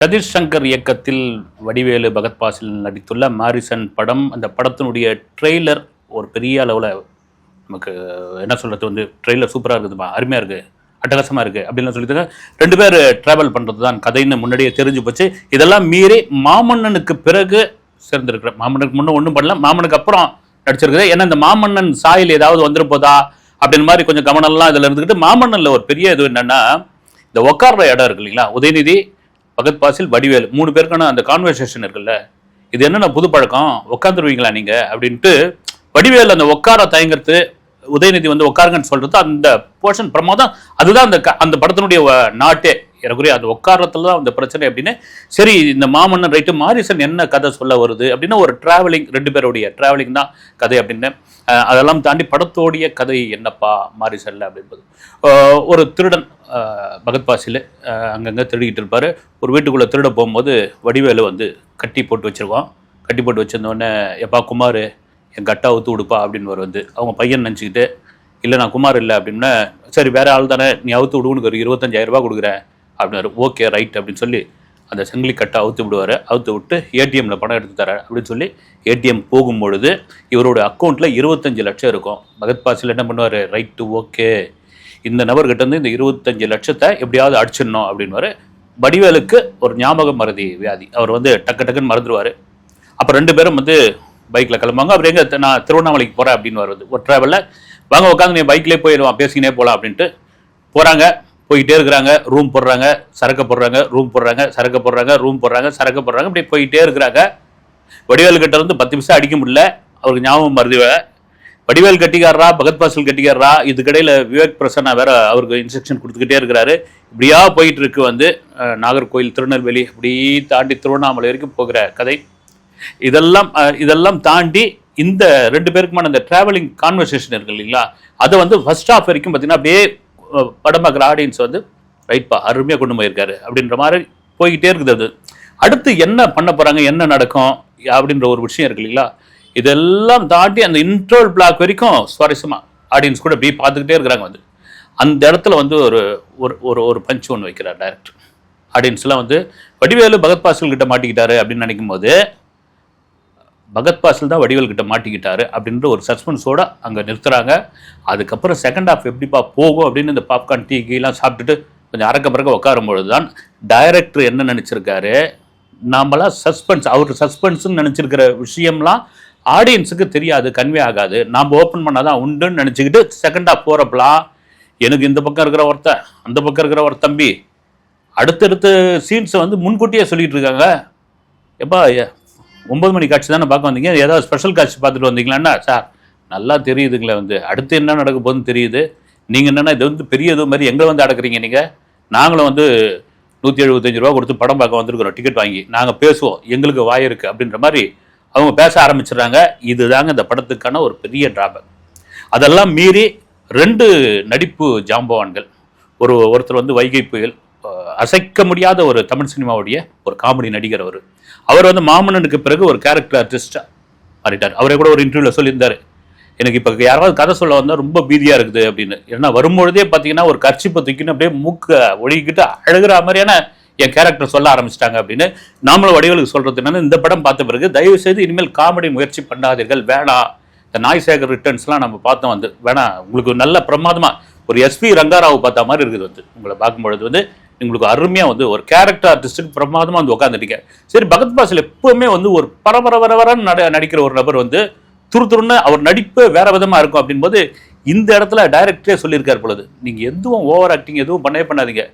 சதீஷ் சங்கர் இயக்கத்தில் வடிவேலு பகத் பாசில் நடித்துள்ள மாரிசன் படம் அந்த படத்தினுடைய ட்ரெய்லர் ஒரு பெரிய அளவில் நமக்கு என்ன சொல்கிறது வந்து ட்ரெய்லர் சூப்பராக இருக்குதுப்பா அருமையாக இருக்குது அட்டகாசமாக இருக்குது அப்படின்னு சொல்லிட்டு ரெண்டு பேர் ட்ராவல் பண்ணுறது தான் கதைன்னு முன்னாடியே தெரிஞ்சு போச்சு. இதெல்லாம் மீறி மாமன்னனுக்கு பிறகு சேர்ந்துருக்குற மாமன்னனுக்கு முன்னே ஒன்றும் பண்ணல மாமனுக்கு அப்புறம் நடிச்சிருக்குது. ஏன்னா இந்த மாமன்னன் சாயில் ஏதாவது வந்துருப்போதா அப்படின்னு மாதிரி கொஞ்சம் கவனம்லாம் இதில் இருந்துக்கிட்டு மாமன்னனில் ஒரு பெரிய இது என்னென்னா இந்த உட்கார்ற இடம் இருக்கு இல்லைங்களா உதயநிதி பகத் பாசில் வடிவேல். மூணு பேருக்கான அந்த கான்வர்சேஷன் இருக்குல்ல? இது என்னென்ன புது பழக்கம்? உட்காந்துருவீங்களா நீங்க? அப்படின்ட்டு வடிவேல் அந்த உட்கார தயங்கிறது உதயநிதி வந்து உட்காருங்கன்னு சொல்றது அந்த போர்ஷன் பிரமாதம். அதுதான் அந்த அந்த படத்தினுடைய நாட்டே. எனக்குரிய அந்த உட்காரத்துல தான் அந்த பிரச்சனை அப்படின்னு சரி இந்த மாமன்னன் ரைட்டு மாரிசன் என்ன கதை சொல்ல வருது அப்படின்னா ஒரு டிராவலிங் ரெண்டு பேருடைய டிராவலிங் தான் கதை அப்படின்னு. அதெல்லாம் தாண்டி படத்தோடைய கதை என்னப்பா மாரிசல்ல அப்படின்றது. ஒரு திருடன் பகத் பாசியில் அங்கங்கே திருடிக்கிட்டு இருப்பார். ஒரு வீட்டுக்குள்ளே திருட போகும்போது வடிவேலு வந்து கட்டி போட்டு வச்சுருக்கோம் கட்டி போட்டு வச்சுருந்தோடனே எப்பா குமார் என் கட்டா ஊத்து விடுப்பா அப்படின்னு வந்து அவங்க பையன் நினச்சிக்கிட்டு இல்லை நான் குமார் இல்லை அப்படின்னா சரி வேறு ஆள் தானே நீ அவுத்து விடு ஒரு இருபத்தஞ்சாயிரரூபா கொடுக்குறேன். அப்படின்னாரு. ஓகே ரைட் அப்படின்னு சொல்லி அந்த சங்கிலி கட்டை அவுத்து விடுவார். அவுத்து விட்டு ஏடிஎம்மில் பணம் எடுத்து தரார் அப்படின்னு சொல்லி ஏடிஎம் போகும்பொழுது இவரோட அக்கௌண்ட்டில் இருபத்தஞ்சு லட்சம் இருக்கும். பகத் பாசில் என்ன பண்ணுவார்? Right okay. இந்த நபர்கிட்டருந்து இந்த இருபத்தஞ்சு லட்சத்தை எப்படியாவது அடிச்சிடணும் அப்படின்னுவாரு. வடிவேலுக்கு ஒரு ஞாபக மறதி வியாதி. அவர் வந்து டக்கு டக்குன்னு மறந்துடுவார் அப்போ ரெண்டு பேரும் வந்து பைக்கில் கிளம்புவாங்க. அப்புறம் எங்கே நான் திருவண்ணாமலைக்கு போகிறேன் அப்படின்னு வருது ஒரு ட்ராவலில் வாங்க உட்காந்து நீ பைக்லேயே போயிடுவான் பேசிக்கினே போகலாம் அப்படின்ட்டு போகிறாங்க போயிட்டே இருக்கிறாங்க ரூம் போடுறாங்க சரக்கு போடுறாங்க ரூம் போடுறாங்க சரக்கு போடுறாங்க ரூம் போடுறாங்க சரக்கு போடுறாங்க இப்படி போயிட்டே இருக்கிறாங்க. வடிவேல் கிட்ட இருந்து பத்து நிமிஷம் அடிக்க முடியல அவருக்கு ஞாபகம் மருதி வடிவேல் கட்டிக்காரரா பகத் பாசல் கட்டிக்காரரா இதுக்கடையில் விவேக் பிரசன்னா வேற அவருக்கு இன்ஸ்ட்ரக்ஷன் கொடுத்துக்கிட்டே இருக்கிறாரு. இப்படியா போயிட்டு இருக்கு வந்து நாகர்கோயில் திருநெல்வேலி இப்படி தாண்டி திருவண்ணாமலை வரைக்கும் போகிற கதை. இதெல்லாம் இதெல்லாம் தாண்டி இந்த ரெண்டு பேருக்குமான இந்த டிராவலிங் கான்வர்சேஷன் இருக்கு இல்லைங்களா? அதை வந்து ஃபர்ஸ்ட் ஹாஃப் வரைக்கும் பார்த்தீங்கன்னா அப்படியே படம் பார்க்குற ஆடியன்ஸ் வந்து ரைட்பா அருமையாக கொண்டு போயிருக்காரு அப்படின்ற மாதிரி போய்கிட்டே இருக்குது அது. அடுத்து என்ன பண்ண போகிறாங்க என்ன நடக்கும் அப்படின்ற ஒரு விஷயம் இருக்கு இல்லைங்களா? இதெல்லாம் தாண்டி அந்த இன்ட்ரோல் பிளாக் வரைக்கும் சுவாரஸ்யமாக ஆடியன்ஸ் கூட அப்படியே பார்த்துக்கிட்டே இருக்கிறாங்க வந்து. அந்த இடத்துல வந்து ஒரு ஒரு ஒரு ஒரு பஞ்ச் ஒன்று வைக்கிறார் டேரக்டர் ஆடியன்ஸ்லாம் வந்து வடிவேலு பகத் பாசில் கிட்ட மாட்டிக்கிட்டாரு அப்படின்னு நினைக்கும் போது பகத் பாசில் தான் வடிவல்கிட்ட மாட்டிக்கிட்டாரு அப்படின்ற ஒரு சஸ்பென்ஸோட அங்கே நிறுத்துறாங்க. அதுக்கப்புறம் செகண்ட் ஹாஃப் எப்படிப்பா போகும் அப்படின்னு இந்த பாப்கார்ன் டீ கீலாம் சாப்பிட்டுட்டு கொஞ்சம் அறக்க பறக்க உட்காரும் பொழுது தான் டைரக்டர் என்ன நினச்சிருக்காரு? நாமெல்லாம் சஸ்பென்ஸ் அவர் சஸ்பென்ஸுன்னு நினச்சிருக்கிற விஷயம்லாம் ஆடியன்ஸுக்கு தெரியாது கன்வே ஆகாது. நாம் ஓப்பன் பண்ணால் தான் உண்டுன்னு நினச்சிக்கிட்டு செகண்ட் ஹாஃப் போகிறப்பலாம் எனக்கு இந்த பக்கம் இருக்கிற ஒருத்தன் அந்த பக்கம் இருக்கிற ஒரு தம்பி அடுத்தடுத்த சீன்ஸை வந்து முன்கூட்டியே சொல்லிகிட்டு இருக்காங்க. எப்பா ஒம்பது ஒன்பது மணி காட்சி தானே பார்க்க வந்தீங்க? ஏதாவது ஸ்பெஷல் காட்சி பார்த்துட்டு வந்தீங்களான்னா சார் நல்லா தெரியுதுங்களே வந்து. அடுத்து என்ன நடக்க போகுதுன்னு தெரியுது. நீங்கள் என்னென்னா இது வந்து பெரிய இது மாதிரி எங்களை வந்து அடக்குறீங்க நீங்கள் நாங்களும் வந்து நூற்றி எழுபத்தஞ்சு ரூபா கொடுத்து படம் பார்க்க வந்திருக்கிறோம் டிக்கெட் வாங்கி. நாங்கள் பேசுவோம் எங்களுக்கு வாய் இருக்குது அப்படின்ற மாதிரி அவங்க பேச ஆரம்பிச்சிடுறாங்க. இதுதாங்க இந்த படத்துக்கான ஒரு பெரிய டிராபேக் அதெல்லாம் மீறி ரெண்டு நடிப்பு ஜாம்பவான்கள். ஒரு ஒருத்தர் வந்து வைகை புயல் அசைக்க முடியாத ஒரு தமிழ் சினிமாவுடைய ஒரு காமெடி நடிகர் அவர். அவர் வந்து மாமன்னனுக்கு பிறகு ஒரு கேரக்டர் ஆர்டிஸ்டாக மாறிட்டார். அவரே கூட ஒரு இன்டர்வியூவில் சொல்லியிருந்தார். எனக்கு இப்போ யாராவது கதை சொல்ல வந்தால் ரொம்ப பீதியாக இருக்குது அப்படின்னு. ஏன்னா வரும்பொழுதே பார்த்தீங்கன்னா ஒரு கர்ச்சிப்பை தூக்கின்னு அப்படியே மூக்க ஒழுகிக்கிட்டு அழுகிற மாதிரியான என் கேரக்டர் சொல்ல ஆரம்பிச்சிட்டாங்க அப்படின்னு நாமளும் வடிவலுக்கு சொல்கிறது என்னன்னு இந்த படம் பார்த்த பிறகு தயவு செய்து இனிமேல் காமெடி முயற்சி பண்ணாதீர்கள். வேணாம் இந்த நாய் சேகர் ரிட்டர்ன்ஸ்லாம் நம்ம பார்த்தோம் வந்து வேணாம் உங்களுக்கு நல்ல பிரமாதமாக ஒரு எஸ்பி ரங்காராவ் பார்த்த மாதிரி இருக்குது வந்து. உங்களை பார்க்கும்பொழுது வந்து உங்களுக்கு அருமையாக வந்து ஒரு கேரக்டர் ஆர்டிஸ்ட்டுக்கு பிரமாதமாக வந்து உட்காந்துட்டீங்க சரி பகத் பாசில் எப்பவுமே வந்து ஒரு பரபர வரவரன்னு நட நடிக்கிற ஒரு நபர் வந்து துரு துருன்னு அவர் நடிப்பு வேற விதமாக இருக்கும் அப்படின்போது இந்த இடத்துல டைரக்டரே சொல்லியிருக்கார் பொழுது. நீங்கள் எதுவும் ஓவர் ஆக்டிங் எதுவும் பண்ணவே பண்ணாதீங்க.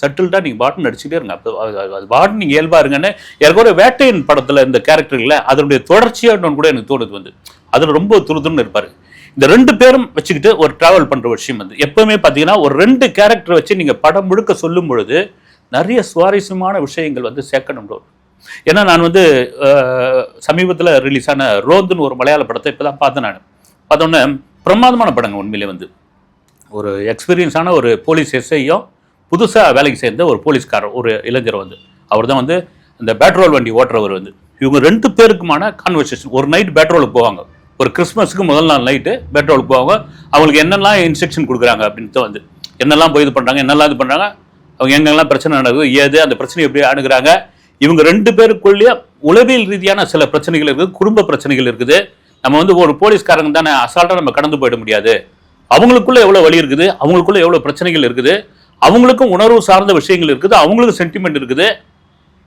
சட்டில்டாக நீங்கள் பாட்டன் நடிச்சுட்டே இருங்க. அப்போ அது- அது- நீங்கள் இயல்பாக இருங்கன்னு எனக்கு வேட்டையின் படத்தில் இந்த கேரக்டர் இல்லை அதனுடைய தொடர்ச்சியாக கூட எனக்கு தோணுது வந்து. அதில் ரொம்ப துருதுன்னு இருப்பார். இந்த ரெண்டு பேரும் வச்சுக்கிட்டு ஒரு டிராவல் பண்ணுற விஷயம் வந்து. எப்பவுமே பார்த்தீங்கன்னா ஒரு ரெண்டு கேரக்டர் வச்சு நீங்கள் படம் முழுக்க சொல்லும் பொழுது நிறைய சுவாரஸ்யமான விஷயங்கள் வந்து சேர்க்கணும் bro. ஏன்னா நான் வந்து சமீபத்தில் ரிலீஸ் ஆன ரோந்துன்னு ஒரு மலையாள படத்தை இப்போ தான் பார்த்தேன் நான். பார்த்தோன்னே பிரமாதமான படங்க உண்மையிலே வந்து. ஒரு எக்ஸ்பீரியன்ஸான ஒரு போலீஸ் எஸ்ஐயும் புதுசாக வேலைக்கு சேர்ந்த ஒரு போலீஸ்காரர் ஒரு இளைஞர் வந்து. அவர் தான் வந்து இந்த பெட்ரோல் வண்டி ஓட்டுறவர் வந்து. இவங்க ரெண்டு பேருக்குமான கான்வர்சேஷன் ஒரு நைட் பெட்ரோலுக்கு போவாங்க. ஒரு கிறிஸ்மஸ்க்கு முதல் நாள் நைட்டு பெட்ரோலுக்கு போவாங்க. அவங்களுக்கு என்னெல்லாம் இன்ஸ்ட்ரக்ஷன் கொடுக்குறாங்க அப்படின்ட்டு வந்து. என்னெல்லாம் போய் இது பண்ணுறாங்க என்னெல்லாம் இது பண்ணுறாங்க அவங்க எங்கெல்லாம் பிரச்சனை நடக்குது ஏது அந்த பிரச்சனையை எப்படி அணுகிறாங்க இவங்க ரெண்டு பேருக்குள்ளேயே உளவியல் ரீதியான சில பிரச்சனைகள் இருக்குது குடும்ப பிரச்சனைகள் இருக்குது. நம்ம வந்து ஒரு போலீஸ்காரங்க தானே அசால்ட்டாக நம்ம கடந்து போயிட முடியாது. அவங்களுக்குள்ள எவ்வளோ வழி இருக்குது அவங்களுக்குள்ள எவ்வளோ பிரச்சனைகள் இருக்குது. அவங்களுக்கும் உணர்வு சார்ந்த விஷயங்கள் இருக்குது அவங்களுக்கும் சென்டிமெண்ட் இருக்குது.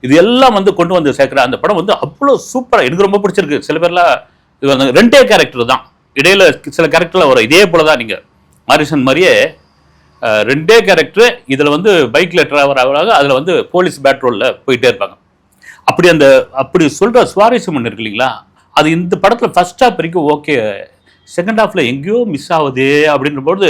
இது எல்லாம் வந்து கொண்டு வந்து சேர்க்குற அந்த படம் வந்து அவ்வளோ சூப்பராக எனக்கு ரொம்ப பிடிச்சிருக்கு. சில பேர்லாம் இது வந்து ரெண்டே கேரக்டர் தான். இடையில சில கேரக்டரில் வரும். இதே போல தான் நீங்கள் மாரிசன் மாதிரியே ரெண்டே கேரக்டர் இதில் வந்து பைக்கில் ட்ராவல் ஆகிறாங்க. அதில் வந்து போலீஸ் பேட்ரோலில் போயிட்டே இருப்பாங்க. அப்படி அந்த அப்படி சொல்கிற சுவாரஸ்யம் ஒன்று இருக்கு இல்லைங்களா? அது இந்த படத்தில் ஃபஸ்ட் ஹாஃப் வரைக்கும் ஓகே செகண்ட் ஹாஃப்ல எங்கேயோ மிஸ் ஆகுது அப்படின்றபோது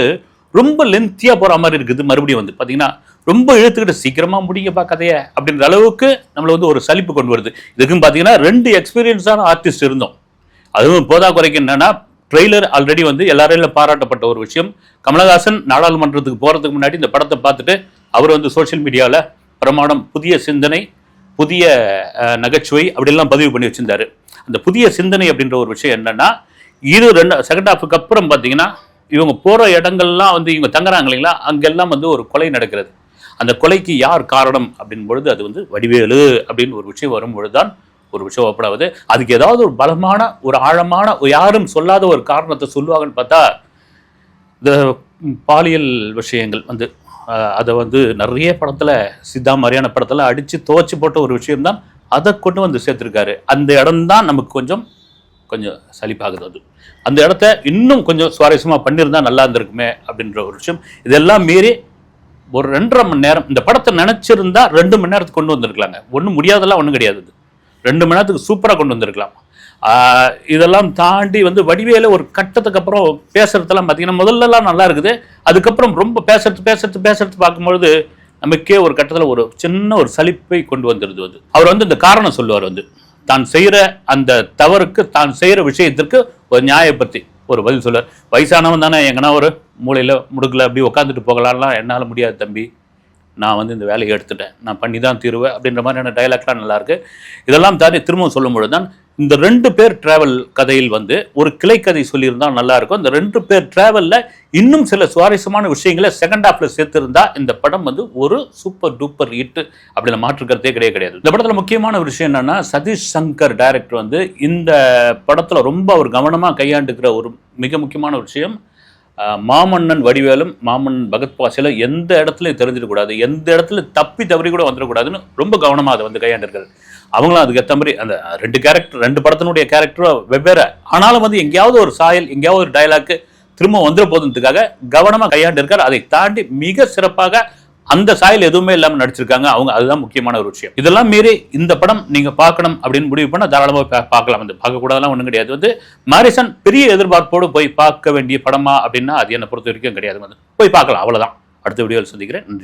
ரொம்ப லென்த்தியாக போகிற மாதிரி இருக்குது. மறுபடியும் வந்து பார்த்தீங்கன்னா ரொம்ப இழுத்துக்கிட்டு சீக்கிரமாக முடிங்கப்பா கதையை அப்படின்ற அளவுக்கு நம்மளை வந்து ஒரு சலிப்பு கொண்டு வருது. இதுக்குன்னு பார்த்தீங்கன்னா ரெண்டு எக்ஸ்பீரியன்ஸான ஆர்டிஸ்ட் இருந்தோம். அதுவும் போதா குறைக்கு என்னன்னா ட்ரெய்லர் ஆல்ரெடி வந்து எல்லாரையும் பாராட்டப்பட்ட ஒரு விஷயம். கமலஹாசன் நாடாளுமன்றத்துக்கு போகிறதுக்கு முன்னாடி இந்த படத்தை பார்த்துட்டு அவர் வந்து சோஷியல் மீடியாவில் பிரமாணம் புதிய சிந்தனை புதிய நகைச்சுவை அப்படிலாம் பதிவு பண்ணி வச்சிருந்தாரு. அந்த புதிய சிந்தனை அப்படின்ற ஒரு விஷயம் என்னென்னா இது ரெண்டு செகண்ட் ஹாஃபுக்கு அப்புறம் பார்த்தீங்கன்னா இவங்க போகிற இடங்கள்லாம் வந்து இவங்க தங்குறாங்க இல்லைங்களா? அங்கெல்லாம் வந்து ஒரு கொலை நடக்கிறது. அந்த கொலைக்கு யார் காரணம் அப்படின் பொழுது அது வந்து வடிவேலு அப்படின்னு ஒரு விஷயம் வரும்பொழுது தான் ஒரு விஷயம் ஓப்பனாகுது அதுக்கு ஏதாவது ஒரு பலமான ஒரு ஆழமான ஒரு யாரும் சொல்லாத ஒரு காரணத்தை சொல்லுவாங்கன்னு பார்த்தா இந்த பாலியல் விஷயங்கள் வந்து அதை வந்து நிறைய படத்தில் சித்தா மாதிரியான படத்தில் அடித்து துவச்சி போட்ட ஒரு விஷயம்தான் அதை கொண்டு வந்து சேர்த்துருக்காரு. அந்த இடம்தான் நமக்கு கொஞ்சம் கொஞ்சம் சலிப்பாகுது அது. அந்த இடத்த இன்னும் கொஞ்சம் சுவாரஸ்யமாக பண்ணியிருந்தா நல்லா இருந்திருக்குமே அப்படின்ற ஒரு விஷயம். இதெல்லாம் மீறி ஒரு ரெண்டரை மணி நேரம் இந்த படத்தை நினச்சிருந்தா ரெண்டு மணி நேரத்துக்கு கொண்டு வந்திருக்கலாங்க. ஒன்றும் முடியாதெல்லாம் ஒன்றும் கிடையாது இது ரெண்டு மணி நேரத்துக்கு சூப்பராக கொண்டு வந்திருக்கலாம். இதெல்லாம் தாண்டி வந்து வடிவேல ஒரு கட்டத்துக்கு அப்புறம் பேசுறதெல்லாம் பார்த்தீங்கன்னா முதல்லலாம் நல்லா இருக்குது. அதுக்கப்புறம் ரொம்ப பேசுறது பேசுறது பேசுறது பார்க்கும்பொழுது நமக்கே ஒரு கட்டத்தில் ஒரு சின்ன ஒரு சலிப்பை கொண்டு வந்துடுது வந்து அவர் வந்து இந்த காரணம் சொல்லுவார் வந்து. தான் செய்கிற அந்த தவறுக்கு தான் செய்கிற விஷயத்திற்கு ஒரு நியாயப்பத்தி ஒரு பதில் சொல்லுவார் வயசானவன் தானே எங்கன்னா ஒரு மூலையில் முடுக்கல அப்படி உட்காந்துட்டு போகலாம்லாம் என்னால் முடியாது தம்பி. நான் வந்து இந்த வேலையை எடுத்துட்டேன். நான் பண்ணி தான் தீருவேன் அப்படின்ற மாதிரியான டைலாக்லாம் நல்லாயிருக்கு இதெல்லாம் தாண்டி திரும்பவும் சொல்லும்பொழுது தான் இந்த ரெண்டு பேர் டிராவல் கதையில் வந்து ஒரு கிளைக்கதை சொல்லியிருந்தா நல்லா இருக்கும் இந்த ரெண்டு பேர் டிராவலில் இன்னும் சில சுவாரஸ்யமான விஷயங்களை செகண்ட் ஹாஃப்ல சேர்த்திருந்தா இந்த படம் வந்து ஒரு சூப்பர் டூப்பர் ஹிட் அப்படின்னு மாற்றுக்கிறதே கிடையாது கிடையாது. இந்த படத்தில் முக்கியமான விஷயம் என்னன்னா சதீஷ் சங்கர் டைரக்டர் வந்து இந்த படத்தில் ரொம்ப அவர் கவனமாக கையாண்டுக்கிற ஒரு மிக முக்கியமான விஷயம். மாமன்னன் வடிவேலும் மாமன்னன் பகத் பாசிலும் எந்த இடத்துலையும் தெரிஞ்சிடக்கூடாது எந்த இடத்துல தப்பி தவறி கூட வந்துடக்கூடாதுன்னு ரொம்ப கவனமாக அதை வந்து கையாண்டிருக்காரு. அவங்களும் அதுக்கேற்ற மாதிரி அந்த ரெண்டு கேரக்டர் ரெண்டு படத்தினுடைய கேரக்டரும் வெவ்வேறு. ஆனாலும் வந்து எங்கேயாவது ஒரு சாயல் எங்கேயாவது ஒரு டைலாக்கு திரும்ப வந்துட போதுன்றதுக்காக கவனமாக கையாண்டு இருக்கார் அதை தாண்டி மிக சிறப்பாக அந்த சாயல் எதுவுமே இல்லாமல் நடிச்சிருக்காங்க. அவங்க அதுதான் முக்கியமான ஒரு விஷயம். இதெல்லாம் மீறி இந்த படம் நீங்க பார்க்கணும் அப்படின்னு முடிவு பண்ண தாராளமாக பார்க்கலாம். வந்து பார்க்கக்கூடாதெல்லாம் ஒன்றும் கிடையாது. வந்து மாரிசன் பெரிய எதிர்பார்ப்போடு போய் பார்க்க வேண்டிய படமா அப்படின்னா அது என்னை பொறுத்த வரைக்கும் கிடையாது. வந்து போய் பார்க்கலாம். அவ்வளவுதான். அடுத்த வீடியோவில் சந்திக்கிறேன். நன்றி.